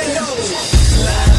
Let it go.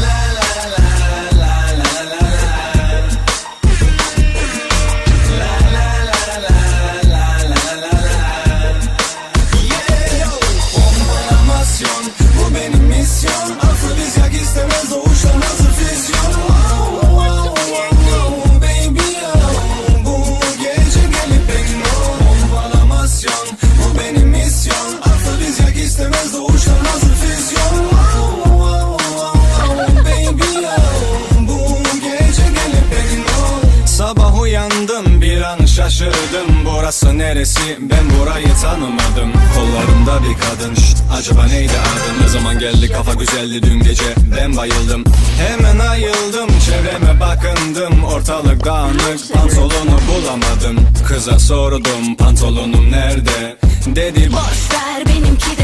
Şaşırdım. Burası neresi? Ben burayı tanımadım. Kollarımda bir kadın. Şşt, acaba neydi adın Ne zaman geldi? Kafa güzeldi dün gece. Ben bayıldım. Hemen ayıldım. Çevreme bakındım. Ortalık dağınık. Pantolonu bulamadım. Kıza sordum pantolonum nerede? Dedi Boş benimki de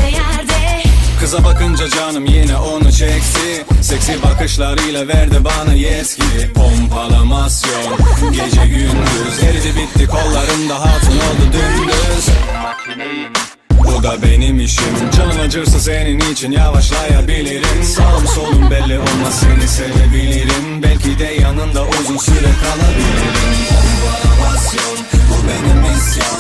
Kıza bakınca canım yine onu çekti. Seksi bakışlarıyla verdi bana yetki. Pompalamasyon. Gece gündüz. Eridi bitti. Kollarımda hatun oldu dümdüz. Bu da benim işim. Canım acırsa senin için yavaşlayabilirim. Sağım solum belli olmaz. Seni sevebilirim. Belki de yanında uzun süre kalabilirim. Pompalamasyon. Bu benim misyon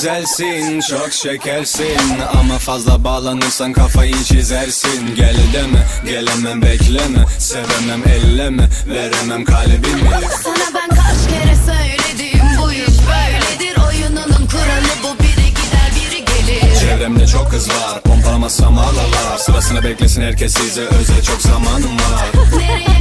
güzelsin, çok şekersin. Ama fazla bağlanırsan kafayı çizersin. Gel deme, gelemem bekleme. Sevemem elleme, veremem kalbimi. Sana ben kaç kere söyledim bu iş böyledir. Oyununun kuralı bu biri gider biri gelir. Çevremde çok kız var, pompalamazsam ağlarlar. Sırasını beklesin herkes size özel çok zamanım var. Nereye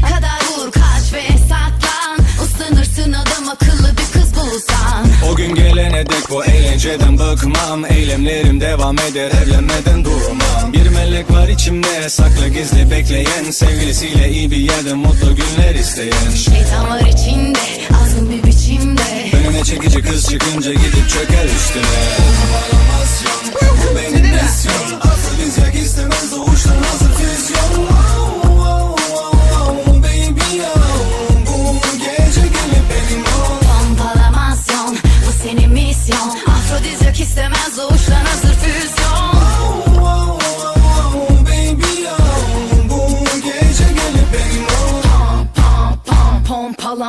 bulsan O gün gelene dek bu eğlenceden bıkmam. Eylemlerim devam eder evlenmeden durmam. Bir melek var içimde saklı gizli bekleyen. Sevgilisiyle iyi bir yerde mutlu günler isteyen. Şeytan var içinde azgın bir biçimde. Önüne çekici kız çıkınca gidip çöker üstüne. Pompalamasyon bu benim misyon Afrodizyak istemez doğuştan hazır füzyon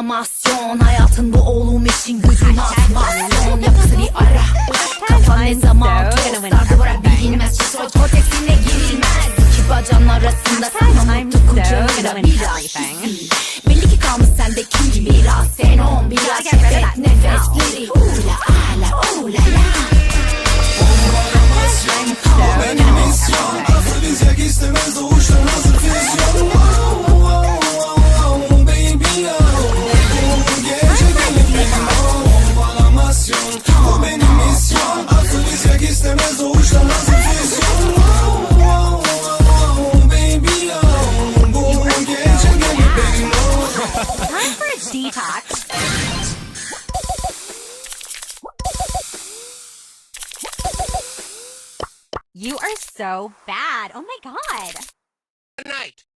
pompalamasyon Hayatın bu oğlum için gücün atmasyon Yapısı bir ara. Kafa ne zaman tostardı bırak bilinmez. Şişoid korteksine girilmez. İki bacağın arasında sen mutlu kucağında biraz hissi Belli ki kalmış sendeki biraz fenom Biraz şefet nefesleri You are so bad. Oh my god. night.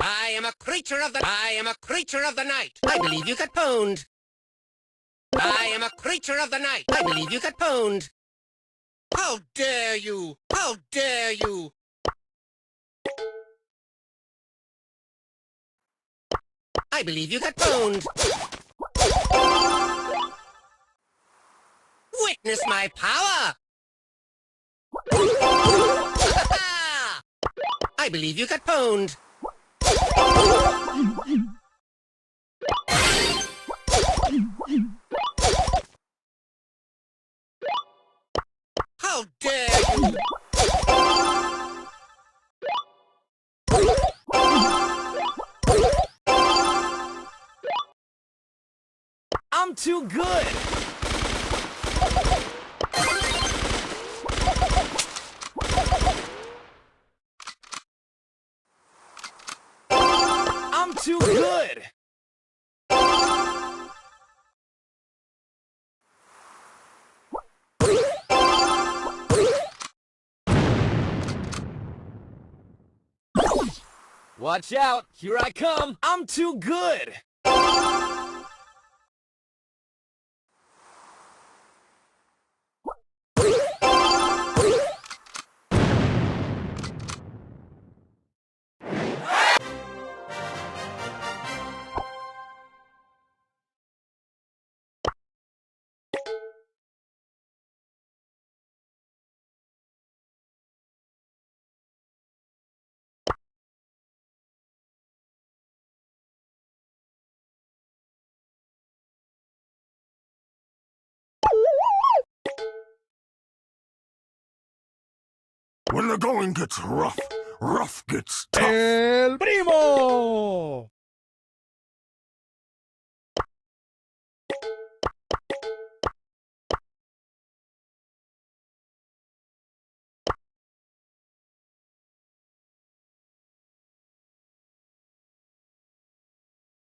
I am a creature of the I am a creature of the night. I believe you got pwned. I am a creature of the night. I believe you got pwned. How dare you? How dare you? I believe you got pwned. Witness my power! I believe you got pwned. How dare you! I'm too good. Watch out, here I come. I'm too good. When the going gets rough, rough gets tough. El primo.